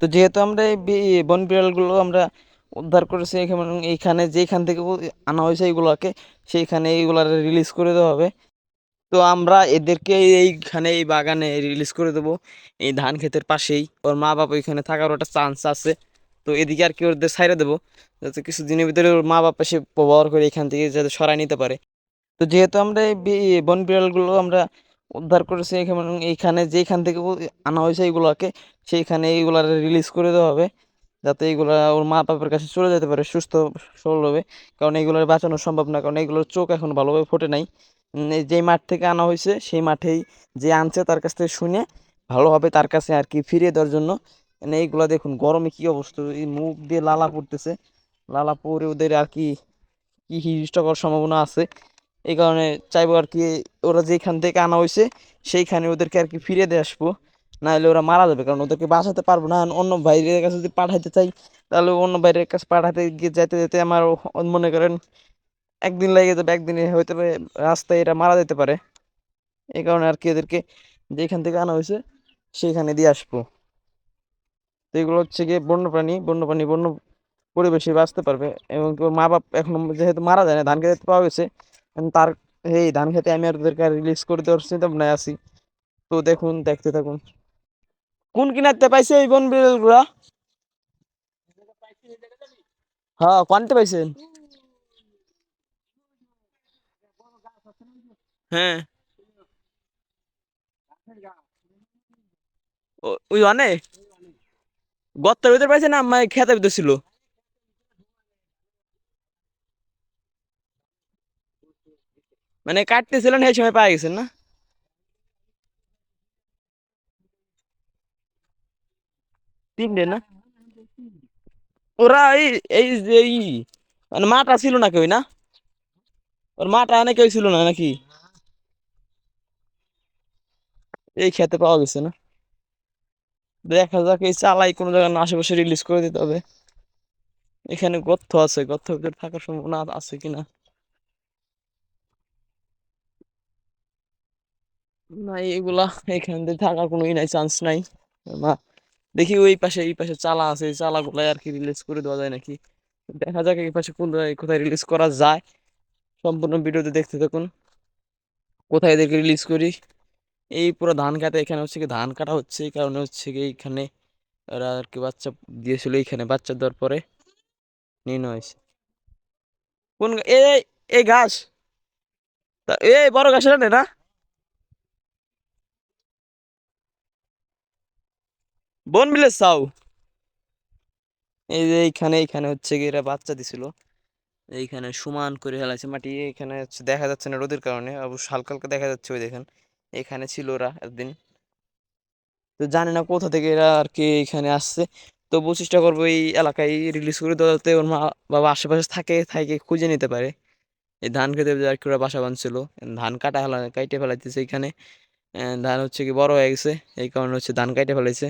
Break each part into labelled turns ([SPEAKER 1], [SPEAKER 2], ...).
[SPEAKER 1] তো যেহেতু আমরা এই বন বিড়ালগুলো আমরা উদ্ধার করেছি, এখানে এইখানে যেখান থেকে আনা হয়েছে এইগুলোকে, সেইখানে এইগুলার রিলিজ করে দেওয়া হবে। তো আমরা এদেরকে এইখানে এই বাগানে রিলিজ করে দেবো। এই ধান ক্ষেতের পাশেই। ওর মা বাবা ওইখানে থাকার একটা চান্স আছে। তো এদিকে আর কি ওদের ছাইড়ে দেবো। যাতে কিছু দিনের ভিতরে ওর মা বাবা সে ব্যবহার করে এখান থেকে যাতে সরাই নিতে পারে। তো যেহেতু আমরা এই বন বিড়ালগুলো আমরা উদ্ধার করেছে এখানে এইখানে যেখান থেকে আনা হয়েছে এইগুলোকে, সেইখানে এইগুলার রিলিজ করে দেওয়া হবে, যাতে এইগুলা ওর মা বাবার কাছে চলে যেতে পারে সুস্থ সবলভাবে কারণ এইগুলোর বাঁচানো সম্ভব না, কারণ এইগুলোর চোখ এখন ভালোভাবে ফোটে নাই। যেই মাঠ থেকে আনা হয়েছে, সেই মাঠেই যে আনছে তার কাছ থেকে শুনে ভালোভাবে তার কাছে আর কি ফিরিয়ে দেওয়ার জন্য মানে এইগুলা দেখুন গরমে কি অবস্থা, এই মুখ দিয়ে লালা পড়তেছে। লালা পরে ওদের আর কি, কী হিষ্ট করার সম্ভাবনা আছে। এই কারণে চাইব আর কি, ওরা যেখান থেকে আনা হয়েছে সেইখানে ওদেরকে আর কি ফিরিয়ে দিয়ে আসব। নাহলে ওরা মারা যাবে, কারণ ওদেরকে বাঁচাতে পারব না। অন্য বাইরের কাছে যদি পাঠাইতে চাই, তাহলে অন্য বাইরের কাছে পাঠাতে গিয়ে যেতে যেতে আমার মনে করেন একদিন লেগে যাবে, একদিনে হয়তো রাস্তায় এরা মারা যেতে পারে। এই কারণে আর কি এদেরকে যেখান থেকে আনা হয়েছে সেইখানে দিয়ে আসব। তো এগুলো হচ্ছে গিয়ে বন্যপ্রাণী বন্যপ্রাণী বন্য পরিবেশে বাঁচতে পারবে। এবং মা বাপ এখন যেহেতু মারা যায় না ধান খেতে পাওয়া গেছে তার, এই ধান খেতে আমি আর ওদেরকে রিলিজ করে দেওয়ার চিন্তা আছি। তো দেখুন, দেখতে থাকুন। কোন কিনারতে পাইছে এই বন বিড়ালগুলা? হ্যাঁ কোনতে পাইছেন হ্যাঁ। ওই অনেক? গর্তের ভিতরে পাইছে না? খেতের ভিতরে ছিল মানে কাটতেছিলেন, সেই সময় পাই গেছেন না? তিনটে না? ওরা এই যে মানে মাটা ছিল না কেউ না? ওর মাটা অনেক ছিল না নাকি? এই খেতে পাওয়া গেছে না। দেখা যাক, এই চালাই কোনো জায়গায় আশেপাশে রিলিজ করে দিতে হবে। এখানে গর্ত আছে ভিতরে থাকার সম্ভাবনা আছে কিনা? না এগুলা এখান থেকে থাকার কোনো ই নাই চান্স নাই। দেখি ওই পাশে, এই পাশে চালা আছে, এই চালাগুলো আর কি রিলিজ করে দেওয়া যায় নাকি? দেখা যাক এই পাশে কোন কোথায় রিলিজ করা যায়। সম্পূর্ণ ভিডিওতে দেখতে থাকুন। কোথায় এদেরকে রিলিজ করি? এই পুরো ধান কাটা, এখানে হচ্ছে কি ধান কাটা হচ্ছে, এই কারণে হচ্ছে কি এইখানে ওরা আর কি বাচ্চা দিয়েছিল এইখানে, বাচ্চা দেওয়ার পরে। নেওয়া হয়েছে। কোন এই এই ঘাস এই বড় ঘাস নে বন বিলে চাও। এই যে এইখানে এইখানে হচ্ছে কি এরা বাচ্চা দিছিল। এইখানে সমান করে ফেলাইছে মাটি। এখানে হচ্ছে দেখা যাচ্ছে না রোদের কারণে। অবশ্য হালকা হালকা দেখা যাচ্ছে ওই দেখেন। এখানে ছিল ওরা একদিন। তো জানি না কোথা থেকে এরা আর কি এখানে আসছে। তবুও চেষ্টা করব এই এলাকায় রিলিজ করে দেওয়া যাতে ওর মা বাবা আশেপাশে থাকে থাকে খুঁজে নিতে পারে। এই ধান খেতে আর কি ওরা বাসা বাঁধছিল। ধান কাটা ফেলা, কাইটে ফেলাইতেছে এখানে। ধান হচ্ছে কি বড় হয়ে গেছে। এই কারণে হচ্ছে ধান কাইটে ফেলাইছে।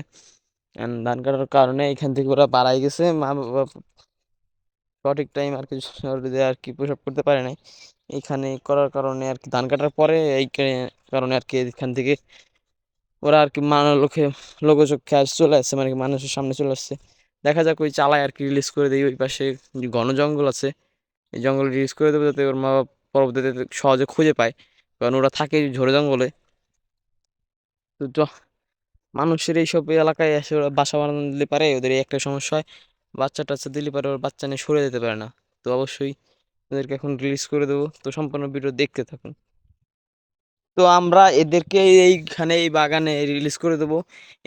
[SPEAKER 1] ধান কাটার কারণে এখান থেকে ওরা বাড়াই গেছে মা বাবা সঠিক টাইম আর কি আর কি প্রসব করতে পারে নাই এখানে করার কারণে আর কি ধান কাটার পরে এই কারণে আর কি এখান থেকে ওরা আর কি মানুষ লোকে লোকচক্ষে আস চলে আসছে মানে মানুষের সামনে চলে আসছে দেখা যাক ওই চালায় আর কি রিলিজ করে দেয় ওই পাশে ঘন জঙ্গল আছে এই জঙ্গল রিলিজ করে দেবো যাতে ওর মা বাবা পরবর্তীতে সহজে খুঁজে পায় কারণ ওরা থাকে ঝোড়ে জঙ্গলে তো মানুষের এইসব এলাকায় এসে ওরা বাসা বানানো দিলে পারে, ওদের একটা সমস্যা হয়। বাচ্চা টাচ্চা দিলে পারে ওর বাচ্চা নিয়ে সরে যেতে পারে না। তো অবশ্যই ওদেরকে এখন রিলিজ করে দেবো। তো সম্পূর্ণ ভিডিও দেখতে থাকুন। তো আমরা এদেরকে এইখানে এই বাগানে রিলিজ করে দেবো।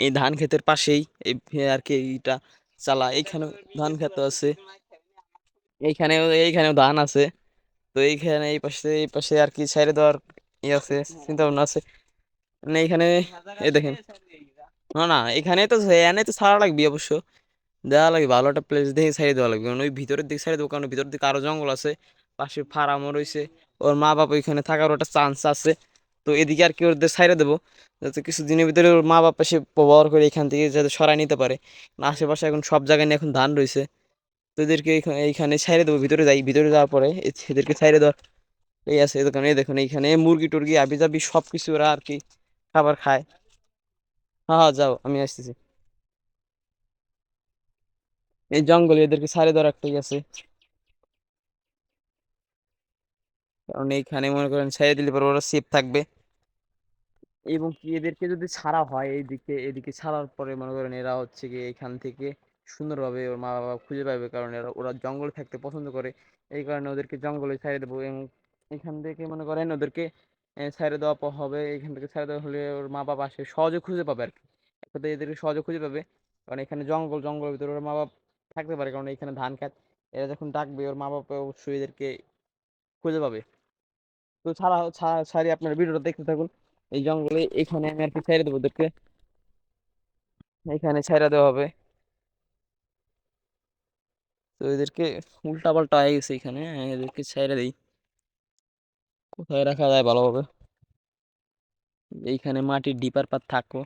[SPEAKER 1] এই ধান ক্ষেতের পাশেই এই আর কি এইটা চালা। এইখানে ধান ক্ষেত আছে। এইখানেও এইখানেও ধান আছে। তো এইখানে এই পাশে এই পাশে আর কি ছেড়ে দেওয়ার ই আছে চিন্তা ভাবনা আছে। মানে এইখানে, এই দেখেন না না এখানে তো এনে তো ছাড়া লাগবে অবশ্য। দেওয়া লাগবে, ভালো একটা প্লেস দেখে সাইড দেওয়া লাগবে। কারণ ওই ভিতরের দিকে সাইড দেবো, কারণ ভিতরের দিকে আরও জঙ্গল আছে, পাশে ফার্মও রয়েছে, ওর মা বাবা ওইখানে থাকার একটা চান্স আছে। তো এদিকে আর কি ওদের সাইডে দেবো, যাতে কিছু দিনের ভিতরে ওর মা বাবা সে ব্যবহার করে এখান থেকে যাতে সরাই নিতে পারে। আশেপাশে এখন সব জায়গায় নিয়ে এখন ধান রয়েছে। তো এদেরকে এইখানে ছাইড়ে দেবো, ভিতরে যাই, ভিতরে যাওয়ার পরে এদেরকে ছাইড়ে দেওয়ার এই আছে। এই দোকানে দেখুন, এইখানে মুরগি টুরগি আবি যাবি সব কিছু ওরা আর কি খাবার খায়। হ্যাঁ হ্যাঁ যাও, আমি আসতেছি। এই জঙ্গলে এদেরকে ছাড়ে দেওয়ার একটাই আছে। কারণ এইখানে মনে করেন ছেড়ে দিলে পরে ওরা সেফ থাকবে। এবং কি এদেরকে যদি ছাড়া হয় এইদিকে, এদিকে ছাড়ার পরে মনে করেন এরা হচ্ছে কি এখান থেকে সুন্দরভাবে ওর মা বাবা খুঁজে পাবে। কারণ এরা, ওরা জঙ্গলে থাকতে পছন্দ করে। এই কারণে ওদেরকে জঙ্গলে ছেড়ে দেবো এবং এখান থেকে মনে করেন ওদেরকে ছেড়ে দেওয়া হবে। এখান থেকে ছেড়ে দেওয়া হলে ওর মা বাবা আসে। সহজে খুঁজে পাবে আর কি এক কথায় এদেরকে সহজে খুঁজে পাবে। কারণ এখানে জঙ্গল, জঙ্গলের ভিতরে ওর মা বাবা থাকতে পারে। কারণ এখানে ধান খেত এরা যখন ডাকবে, ওর মা বাবা অবশ্যই এদেরকে খুঁজে পাবে। তো ছাড়া, ছাড়ি আপনার ভিডিওটা দেখতে থাকুন। এই জঙ্গলে এখানে আমি আর কি ছেড়ে দেবো ওদেরকে। এখানে ছেড়ে দেওয়া হবে। তো এদেরকে উল্টা পাল্টা হয়ে গেছে এখানে। এদেরকে ছেড়ে দিই। কোথায় রাখা যায় ভালোভাবে এইখানে মাটির ডিপার পার থাকো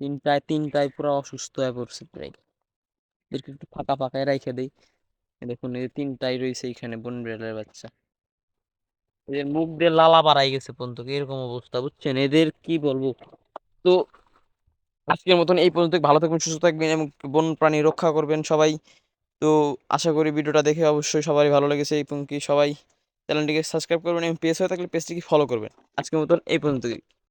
[SPEAKER 1] তিনটায় তিনটায় পুরো অসুস্থ হয়ে পড়ছে প্রায়। এদেরকে একটু ফাঁকা ফাঁকায় রেখে দিই। দেখুন, এই তিনটাই রয়েছে এইখানে বন বিড়ালের বাচ্চা এদের মুখ দিয়ে লালা বাড়াই গেছে পর্যন্ত, এরকম অবস্থা, বুঝছেন? এদের কি বলব? তো আজকের মতন এই পর্যন্ত ভালো থাকবেন, সুস্থ থাকবেন এবং বন প্রাণী রক্ষা করবেন সবাই। তো আশা করি ভিডিওটা দেখে অবশ্যই সবারই ভালো লেগেছে এবং কি সবাই চ্যানেলটিকে সাবস্ক্রাইব করবেন এবং পেজ হয়ে থাকলে পেজটিকে ফলো করবেন। আজকের মতন এই পর্যন্তই।